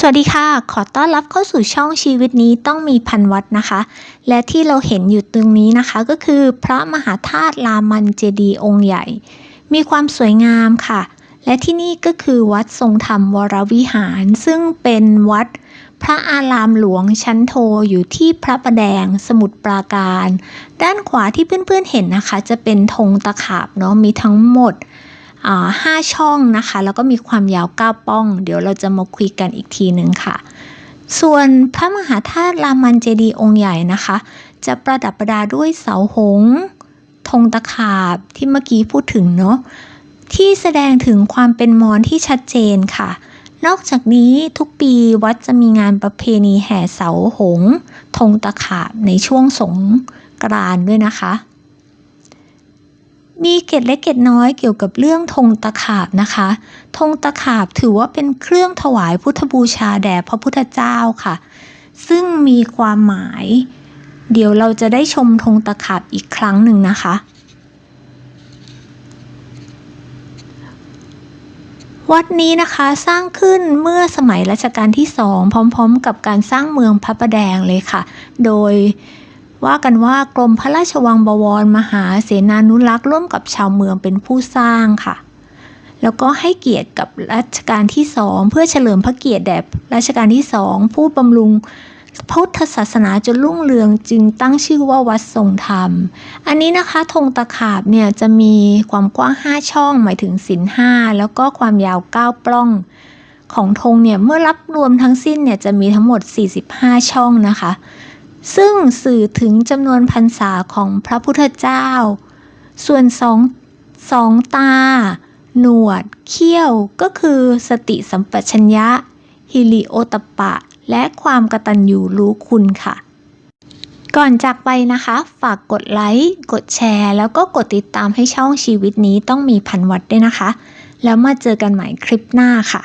สวัสดีค่ะ ขอต้อนรับเข้าสู่ช่องชีวิตนี้ต้องมีพันวัดนะคะ และที่เราเห็นอยู่ตรงนี้นะคะก็คือพระมหาธาตุรามันเจดีย์องค์ใหญ่ มีความสวยงามค่ะ และที่นี่ก็คือวัดทรงธรรมวรวิหาร ซึ่งเป็นวัดพระอารามหลวงชั้นโทอยู่ที่พระประแดงสมุทรปราการ ด้านขวาที่เพื่อนๆเห็นนะคะ จะเป็นธงตะขาบเนาะมีทั้งหมด ห้าช่องนะคะ แล้วก็มีความยาว 9 ป้อง เดี๋ยวเราจะมาคุยกันอีกทีหนึ่งค่ะ ส่วนพระมหาธาตุรามันเจดีย์องค์ใหญ่นะคะ จะประดับประดาด้วยเสาหงส์ธงตะขาบที่เมื่อกี้พูดถึงเนาะที่แสดงถึงความเป็นมอญที่ชัดเจนค่ะ นอกจากนี้ทุกปีวัดจะมีงานประเพณีแห่เสาหงส์ธงตะขาบในช่วงสงกรานด้วยนะคะ มีเกร็ดเล็กเกร็ดน้อยเกี่ยวกับเรื่องธงตะขาบนะคะธงตะขาบถือว่าเป็นเครื่องถวายพุทธบูชาแด่พระพุทธเจ้าค่ะ ซึ่งมีความหมาย เดี๋ยวเราจะได้ชมธงตะขาบอีกครั้งหนึ่งนะคะ วัดนี้นะคะสร้างขึ้นเมื่อสมัยรัชกาลที่สองพร้อม ๆ กับการสร้างเมืองพระประแดงเลยค่ะ โดย ว่ากันว่ากรมพระราชวังบวรมหาเสนานุรักษ์ร่วมกับชาวเมืองเป็นผู้สร้างค่ะ แล้วก็ให้เกียรติกับรัชกาลที่สองเพื่อเฉลิมพระเกียรติแด่รัชกาลที่สองผู้บำรุงพุทธศาสนาจนรุ่งเรืองจึงตั้งชื่อว่าวัดทรงธรรม อันนี้นะคะธงตะขาบเนี่ยจะมีความกว้าง 5 ช่องหมายถึงศิลห้าแล้วก็ความยาว 9 ปล้องของธงเนี่ยเมื่อรับรวมทั้งสิ้นเนี่ยจะมีทั้งหมด 45 ช่องนะคะ ซึ่งสื่อถึงจำนวนพรรษาของพระพุทธเจ้า ส่วนสองสองตา หนวด เขี้ยวก็คือสติสัมปชัญญะ ฮิริโอตปะ และความกตัญญูรู้คุณค่ะ ก่อนจากไปนะคะ ฝากกดไลค์ กดแชร์ แล้วก็กดติดตามให้ช่องชีวิตนี้ต้องมีพันวัดด้วยนะคะ แล้วมาเจอกันใหม่คลิปหน้าค่ะ